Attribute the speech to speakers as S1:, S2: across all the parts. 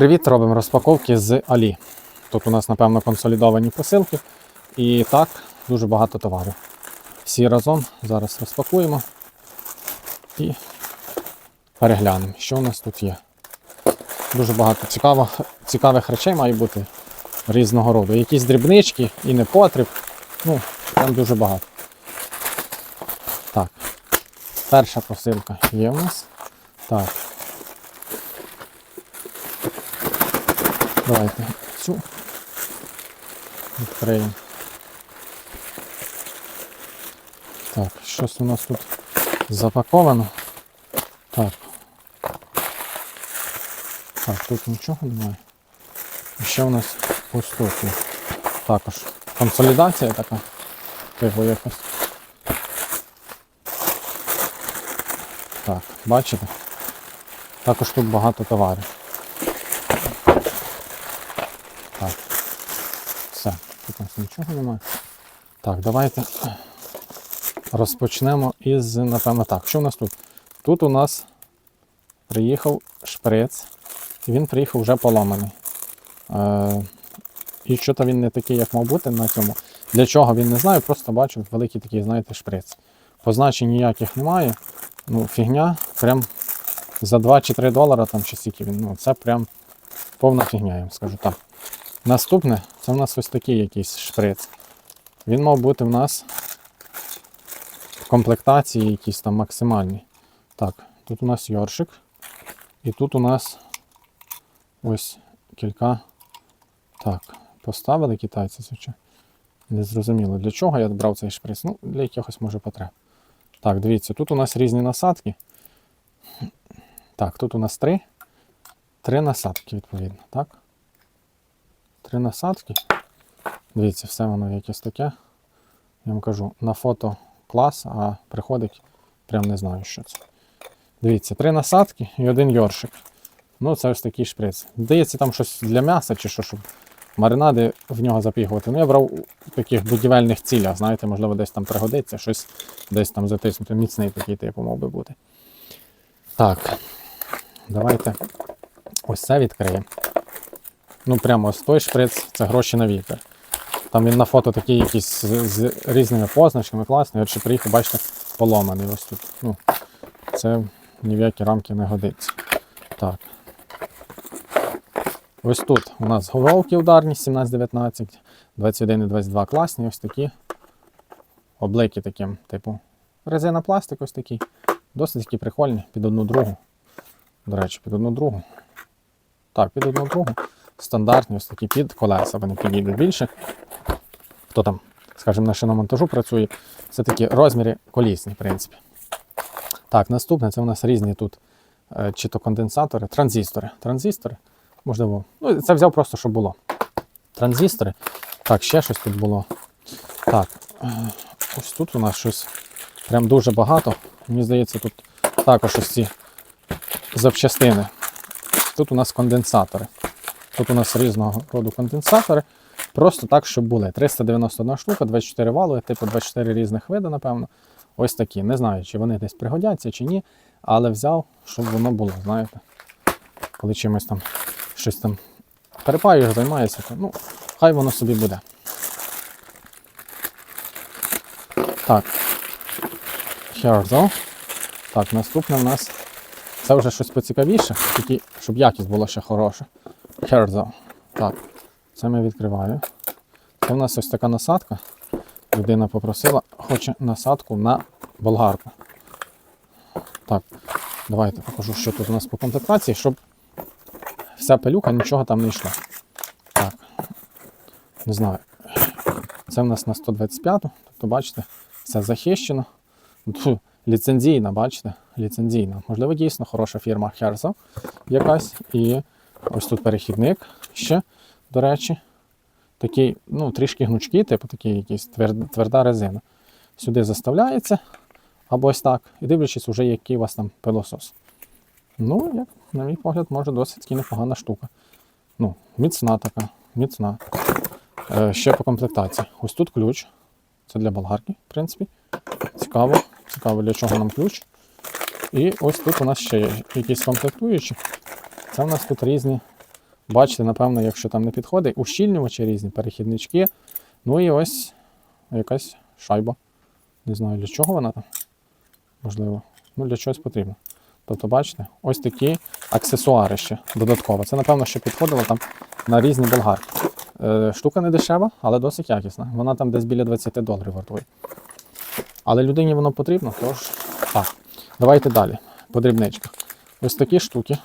S1: привіт! Робимо розпаковки з Алі. Тут у нас, напевно, консолідовані посилки. І так, дуже багато товару. Всі разом зараз розпакуємо і переглянемо, що у нас тут є. Дуже багато цікавих, цікавих речей має бути різного роду. Якісь дрібнички і непотріб. Ну, там дуже багато. Так. Перша посилка є у нас. Так. Давайте цю відкриємо. Так, щось у нас тут запаковано. Так. Так, тут нічого немає. І ще у нас ось. Також консолідація така. Типу якось. Так, бачите? Також тут багато товарів. Так. Все, тут у нічого немає. Так, давайте розпочнемо із, напевно, так. Що у нас тут? Тут у нас приїхав шприц, він приїхав вже поламаний. Е, і що-то він не такий, як мав бути на цьому. Для чого він не знаю, просто бачу великий такий, знаєте, шприц. Позначень ніяких немає. Ну, фігня, прям за 2 чи 3 долара там чи скільки він. Ну, це прям повна фігня, я вам скажу так. Наступне, це в нас ось такий якийсь шприц. Він мав бути в нас в комплектації якісь там максимальні. Так, тут у нас йоршик. І тут у нас ось кілька. Так, поставили китайці, звичайно. Не зрозуміло, для чого я брав цей шприц. Ну, для якихось може потреб. Так, дивіться, тут у нас різні насадки. Так, тут у нас три. Три насадки, відповідно, так? Три насадки. Дивіться, все воно якесь таке. Я вам кажу, на фото клас, а приходить, прям не знаю, що це. Дивіться, три насадки і один йоршик. Ну, це ось такий шприц. Здається, там щось для м'яса чи що, щоб маринади в нього запігувати. Ну, я брав у таких будівельних цілях, знаєте, можливо, десь там пригодиться, щось десь там затиснути. Міцний такий типу мав би бути. Так, давайте ось це відкриємо. Ну, прямо ось той шприц це гроші на вітер. Там він на фото такий якийсь з, з різними позначками, класний. Ще приїхав, бачите, поломаний ось тут. Ну, це ні в які рамки не годиться. Так. Ось тут у нас головки ударні 17-19, 21 і 22 класні, ось такі. Облики таким, типу, резина пластик ось такий. Досить такі прикольні, під одну другу. До речі, під одну другу. Так, під одну другу. Стандартні ось такі під колеса, вони підійдуть більше. Хто там, скажімо, на шиномонтажу працює, це такі розміри колісні, в принципі. Так, наступне це у нас різні тут е, чи то конденсатори, транзистори. Транзистори, можливо, ну це взяв просто, щоб було. Транзистори. Так, ще щось тут було. Так, е, ось тут у нас щось прям дуже багато. Мені здається, тут також ось ці запчастини. Тут у нас конденсатори. Тут у нас різного роду конденсатори. Просто так, щоб були. 391 штука, 24 вали, типу 24 різних види, напевно. Ось такі. Не знаю, чи вони десь пригодяться, чи ні. Але взяв, щоб воно було, знаєте. Коли чимось там щось там перепаюєш, займаєшся, то ну, хай воно собі буде. Так. Херзо. Так, наступне в нас це вже щось поцікавіше, тільки щоб якість була ще хороша. Херзо. Так, це ми відкриваємо. Це в нас ось така насадка. Людина попросила, хоче насадку на болгарку. Так, давайте покажу, що тут у нас по комплектації, щоб вся пилюка, нічого там не йшла. Так, не знаю. Це в нас на 125, тобто, бачите, все захищено. Ліцензійна, бачите? Ліцензійна. Можливо, дійсно хороша фірма Херзо якась. І ось тут перехідник ще, до речі. Такий, ну, трішки гнучкий, типу такий якийсь тверд- тверда резина. Сюди заставляється, або ось так. І дивлячись, вже який у вас там пилосос. Ну, як, на мій погляд, може досить таки непогана штука. Ну, міцна така, міцна. Е, ще по комплектації. Ось тут ключ. Це для болгарки, в принципі. Цікаво. Цікаво, для чого нам ключ. І ось тут у нас ще є якісь комплектуючі. Це у нас тут різні Бачите, напевно, якщо там не підходить, ущільнювачі різні, перехіднички. Ну і ось якась шайба. Не знаю для чого вона там. Можливо. Ну, для чогось потрібно. Тобто, бачите, ось такі аксесуари ще додатково. Це, напевно, що підходило там на різні болгарки. Е, штука не дешева, але досить якісна. Вона там десь біля 20 доларів вартує. Але людині воно потрібно, тож так. Давайте далі. По дрібничках. Ось такі штуки.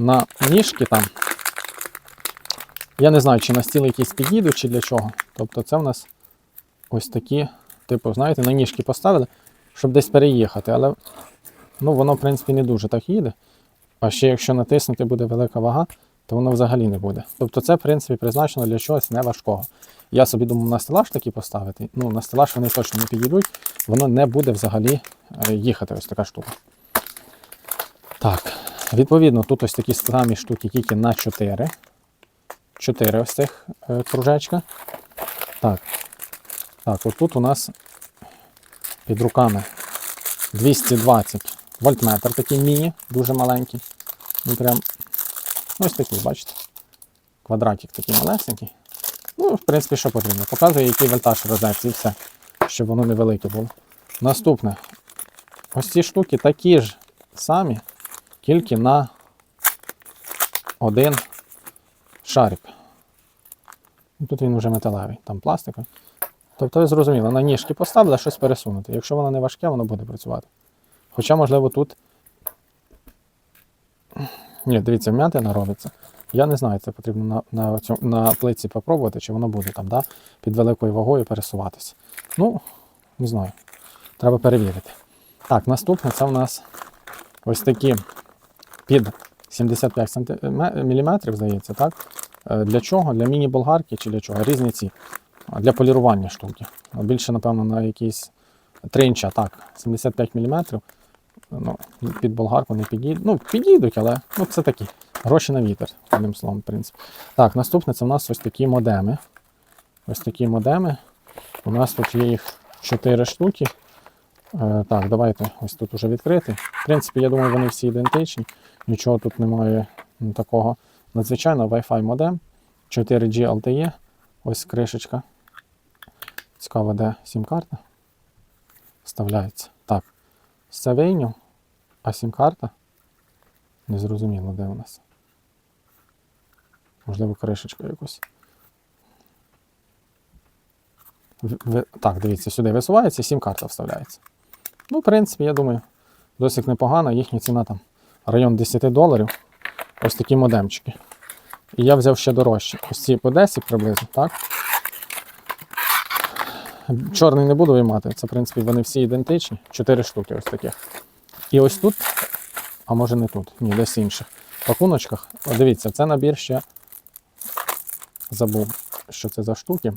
S1: На ніжки там. Я не знаю, чи на стіл якісь підійдуть, чи для чого. Тобто це в нас ось такі, типу, знаєте, на ніжки поставили, щоб десь переїхати. Але ну, воно, в принципі, не дуже так їде. А ще якщо натиснути буде велика вага, то воно взагалі не буде. Тобто це, в принципі, призначено для чогось неважкого. Я собі думав на стелаж такі поставити. Ну, на стелаж вони точно не підійдуть, воно не буде взагалі е, їхати, ось така штука. Так, відповідно, тут ось такі самі штуки тільки на 4. 4 ось цих е, кружечка. Так. Так, от тут у нас під руками 220 вольтметр такий міні, дуже маленький. Він прям ось такий, бачите? Квадратик такий малесенький. Ну, в принципі, що потрібно. Показує, який вольтаж розетці і все, щоб воно невелике було. Наступне. Ось ці штуки такі ж самі, тільки на один шарик. Тут він вже металевий, там пластиковий. Тобто ви зрозуміли, на ніжки поставили, щось пересунути. Якщо воно не важке, воно буде працювати. Хоча, можливо, тут. Ні, дивіться, вмятина робиться. Я не знаю, це потрібно на, на, цьому, на плиці попробувати, чи воно буде там, да, під великою вагою пересуватися. Ну, не знаю. Треба перевірити. Так, наступне це в нас ось такі під 75 мм, здається, так? Е, Для чого? Для міні-болгарки чи для чого? Різні ці. Для полірування штуки. Більше, напевно, на якісь 3 інча, так, 75 мм. Ну, під болгарку не підійдуть. Ну, підійдуть, але ну, це такі. Гроші на вітер, одним словом, в принципі. Так, наступне це в нас ось такі модеми. Ось такі модеми. У нас тут є їх 4 штуки. Е, так, давайте ось тут уже відкрити. В принципі, я думаю, вони всі ідентичні. Нічого тут немає такого надзвичайного Wi-Fi модем 4G LTE. Ось кришечка. Цікаво, де сім-карта вставляється. Так, це а сім-карта незрозуміло, де у нас. Можливо, кришечка якось. В- Так, дивіться, сюди висувається, сім-карта вставляється. Ну, в принципі, я думаю, досить непогано. Їхня ціна там район 10 доларів. Ось такі модемчики. І я взяв ще дорожче. Ось ці по 10 приблизно, так? Чорний не буду виймати. Це, в принципі, вони всі ідентичні. Чотири штуки ось таких. І ось тут, а може не тут, ні, десь інших. В пакуночках. О, дивіться, це набір ще. Забув, що це за штуки.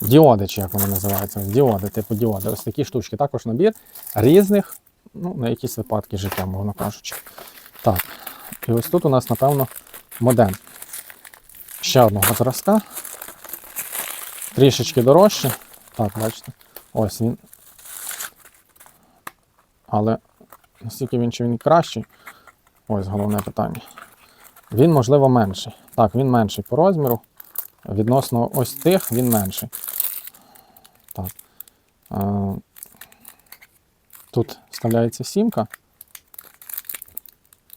S1: Діоди, чи як вони називаються? Діоди, типу діоди. Ось такі штучки. Також набір різних, ну, на якісь випадки життя, мовно кажучи. Так. І ось тут у нас, напевно, модем. Ще одного зразка. Трішечки дорожче. Так, бачите. Ось він. Але наскільки він чи він кращий? Ось головне питання. Він, можливо, менший. Так, він менший по розміру. Відносно ось тих він менший. Так. Тут вставляється сімка.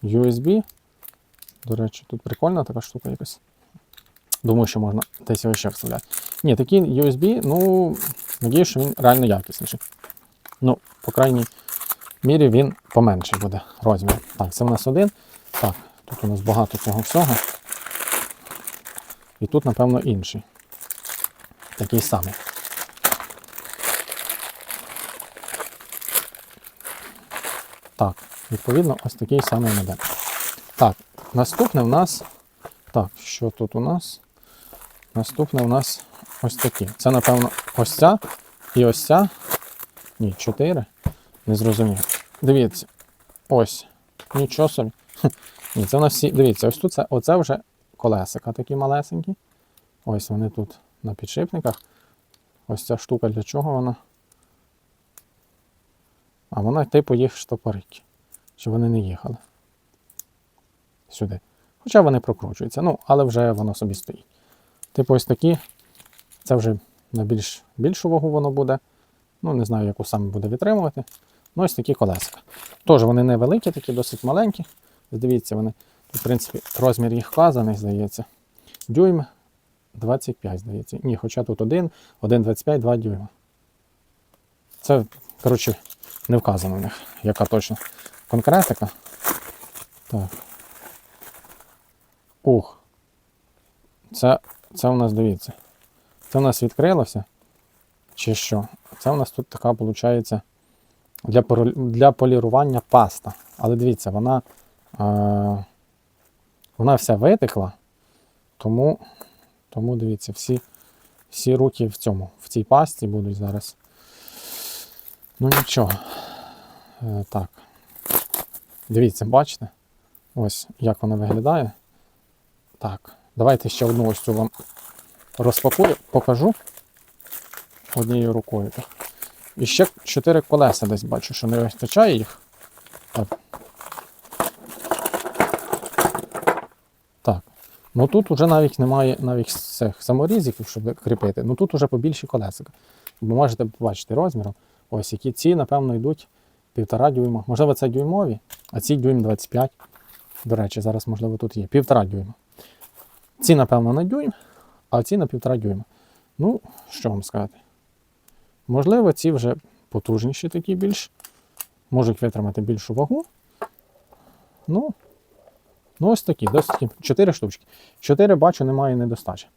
S1: USB. До речі, тут прикольна така штука якась. Думаю, що можна десь його ще вставляти. Ні, такий USB, ну, надію, що він реально якісніший. Ну, по крайній мірі він поменший буде розмір. Так, це в нас один. Так, тут у нас багато цього всього. І тут, напевно, інший. Такий самий. Так, відповідно, ось такий самий модель. Так, наступне в нас. Так, що тут у нас? Наступне у нас ось такі. Це, напевно, ось ця і ось ця. Ні, чотири. Не зрозумів. Дивіться. Ось. Нічого собі. Ні, це у нас всі. Дивіться, ось тут це, оце вже колесика такі малесенькі. Ось вони тут на підшипниках. Ось ця штука для чого вона? А вона, типу, їх штопорить. Щоб вони не їхали. сюди. Хоча вони прокручуються, ну, але вже воно собі стоїть. Типу ось такі, це вже на більш, більшу вагу воно буде. Ну, не знаю, яку саме буде витримувати. Ну, ось такі колеса. Теж вони невеликі, такі, досить маленькі. Дивіться, вони, в принципі, розмір їх вказаний, здається. Дюйм 25, здається. Ні, хоча тут 1, 1,25, 2 дюйма. Це, коротше, не вказано в них, яка точно конкретика. Так. Ух. Це, це у нас, дивіться. Це у нас відкрилося. Чи що? Це у нас тут така, виходить, для, для полірування паста. Але дивіться, вона, е, вона вся витекла, тому, тому дивіться, всі, всі руки в цьому, в цій пасті будуть зараз. Ну нічого. Е, так. Дивіться, бачите? Ось як вона виглядає. Так, давайте ще одну ось цю вам розпакую, покажу однією рукою. І ще чотири колеса десь бачу, що не вистачає їх. Так. Так. Ну тут вже навіть немає навіть цих саморізиків, щоб кріпити. Ну тут вже побільші колеса. Ви можете побачити розміром. Ось які ці, напевно, йдуть півтора дюйма. Можливо, це дюймові, а ці дюйм 25. До речі, зараз, можливо, тут є. Півтора дюйма. Ці, напевно, на дюйм, а ці на півтора дюйма. Ну, що вам сказати? Можливо, ці вже потужніші такі більш, можуть витримати більшу вагу. Ну, ну ось такі, досить такі. Чотири штучки. Чотири бачу, немає недостачі.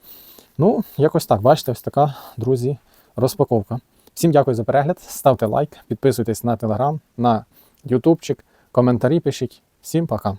S1: Ну, якось так, бачите, ось така, друзі, розпаковка. Всім дякую за перегляд. Ставте лайк, підписуйтесь на телеграм, на ютубчик, коментарі пишіть. Всім пока.